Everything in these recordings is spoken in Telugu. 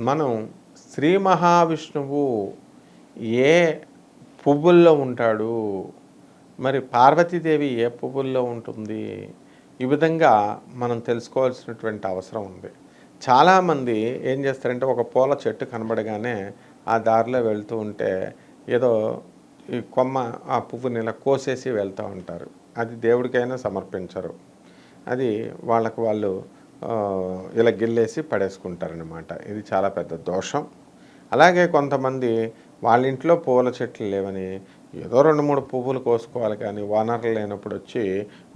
మనం శ్రీ మహావిష్ణువు ఏ పువ్వుల్లో ఉంటాడు? మరి పార్వతీదేవి ఏ పువ్వుల్లో ఉంటుంది? ఈ విధంగా మనం తెలుసుకోవాల్సినటువంటి అవసరం ఉంది. చాలామంది ఏం చేస్తారంటే ఒక పూల చెట్టు కనబడగానే ఆ దారిలో వెళ్తూ ఉంటే ఏదో ఈ కొమ్మ ఆ పువ్వుని ఇలా కోసేసి వెళ్తూ ఉంటారు. అది దేవుడికైనా సమర్పించరు. అది వాళ్ళకు వాళ్ళు ఇలా గిల్లేసి పడేసుకుంటారనమాట ఇది చాలా పెద్ద దోషం. అలాగే కొంతమంది వాళ్ళ ఇంట్లో పూల చెట్లు లేవని ఏదో రెండు మూడు పువ్వులు కోసుకోవాలి కానీ వానర్లు లేనప్పుడు వచ్చి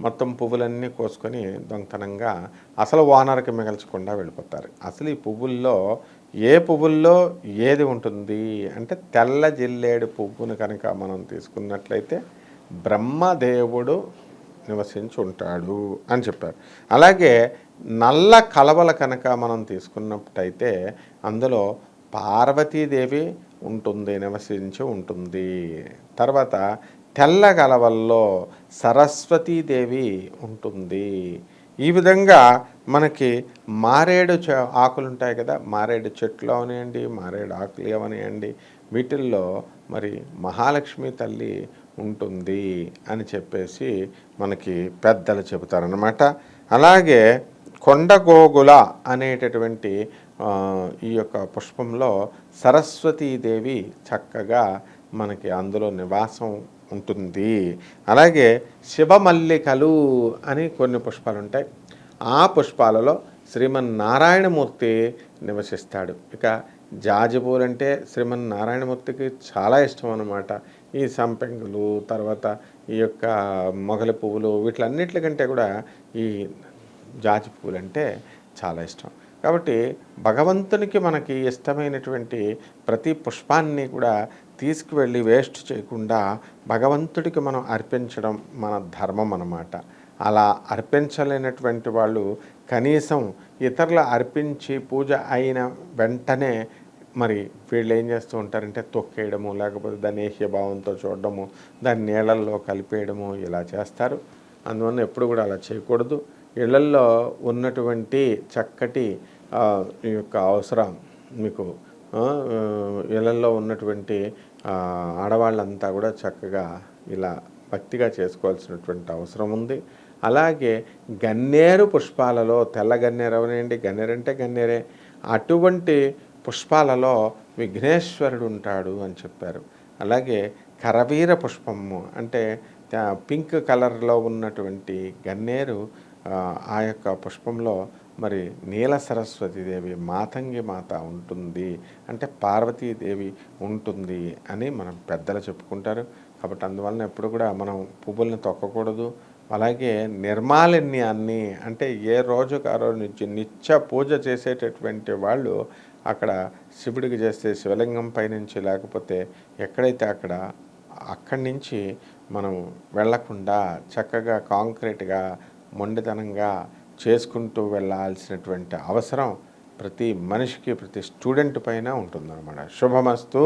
మొత్తం పువ్వులన్నీ కోసుకొని దొంగతనంగా అసలు వానర్కి మిగల్చకుండా వెళ్ళిపోతారు. అసలు ఈ పువ్వుల్లో ఏ పువ్వుల్లో ఏది ఉంటుంది అంటే తెల్ల జిల్లేడు పువ్వును కనుక మనం తీసుకున్నట్లయితే బ్రహ్మదేవుడు నివసించి ఉంటాడు అని చెప్పారు. అలాగే నల్ల కలవల కనుక మనం తీసుకున్నట్టయితే అందులో పార్వతీదేవి ఉంటుంది నివసించి ఉంటుంది. తర్వాత తెల్ల కలవల్లో సరస్వతీదేవి ఉంటుంది. ఈ విధంగా మనకి మారేడు ఆకులు ఉంటాయి కదా మారేడు చెట్లు అవనియండి మారేడు ఆకులు అవనివ్వండి వీటిల్లో మరి మహాలక్ష్మి తల్లి ఉంటుంది అని చెప్పేసి మనకి పెద్దలు చెబుతారనమాట అలాగే కొండగోగుల అనేటటువంటి ఈ యొక్క పుష్పంలో సరస్వతీదేవి చక్కగా మనకి అందులో నివాసం ఉంటుంది. అలాగే శివమల్లికలు అని కొన్ని పుష్పాలు ఉంటాయి ఆ పుష్పాలలో శ్రీమన్నారాయణమూర్తి నివసిస్తాడు. ఇక జాజిపూలు అంటే శ్రీమన్నారాయణమూర్తికి చాలా ఇష్టం అన్నమాట ఈ సంపెంగులు తర్వాత ఈ యొక్క మొగలి పువ్వులు వీటిలన్నిటికంటే కూడా ఈ జాజి పువ్వులు అంటే చాలా ఇష్టం. కాబట్టి భగవంతునికి మనకి ఇష్టమైనటువంటి ప్రతి పుష్పాన్ని కూడా తీసుకువెళ్ళి వేస్ట్ చేయకుండా భగవంతుడికి మనం అర్పించడం మన ధర్మం అన్నమాట. అలా అర్పించలేనటువంటి వాళ్ళు కనీసం ఇతరులు అర్పించి పూజ అయిన వెంటనే మరి వీళ్ళు ఏం చేస్తూ ఉంటారంటే తొక్కేయడము లేకపోతే దాన్ని ఏహ్యభావంతో చూడడము దాన్ని నీళ్ళల్లో కలిపేయడము ఇలా చేస్తారు. అందువల్ల ఎప్పుడు కూడా అలా చేయకూడదు. ఇళ్ళల్లో ఉన్నటువంటి చక్కటి ఈ యొక్క అవసరం మీకు ఆ, ఇళ్ళల్లో ఉన్నటువంటి ఆడవాళ్ళంతా కూడా చక్కగా ఇలా భక్తిగా చేసుకోవాల్సినటువంటి అవసరం ఉంది. అలాగే గన్నేరు పుష్పాలలో తెల్ల గన్నేరు అవనండి గన్నేరు అంటే గన్నేరే అటువంటి పుష్పాలలో విఘ్నేశ్వరుడు ఉంటాడు అని చెప్పారు. అలాగే కరవీర పుష్పము అంటే పింక్ కలర్లో ఉన్నటువంటి గన్నేరు ఆ, యొక్క పుష్పంలో మరి నీల సరస్వతీదేవి మాతంగి మాత ఉంటుంది. అంటే పార్వతీదేవి ఉంటుంది అని మనం పెద్దలు చెప్పుకుంటారు. కాబట్టి అందువలన ఎప్పుడు కూడా మనం పువ్వుల్ని తొక్కకూడదు. అలాగే నిర్మాలిన్యాన్ని అంటే ఏ రోజుకు ఆ రోజు నుంచి నిత్య పూజ చేసేటటువంటి వాళ్ళు అక్కడ శివుడికి చేస్తే శివలింగం పైనుంచి లేకపోతే ఎక్కడైతే అక్కడ అక్కడి నుంచి మనం వెళ్ళకుండా చక్కగా కాంక్రీట్గా మొండితనంగా చేసుకుంటూ వెళ్ళాల్సినటువంటి అవసరం ప్రతి మనిషికి ప్రతి స్టూడెంట్ పైన ఉంటుందన్నమాట. శుభమస్తు.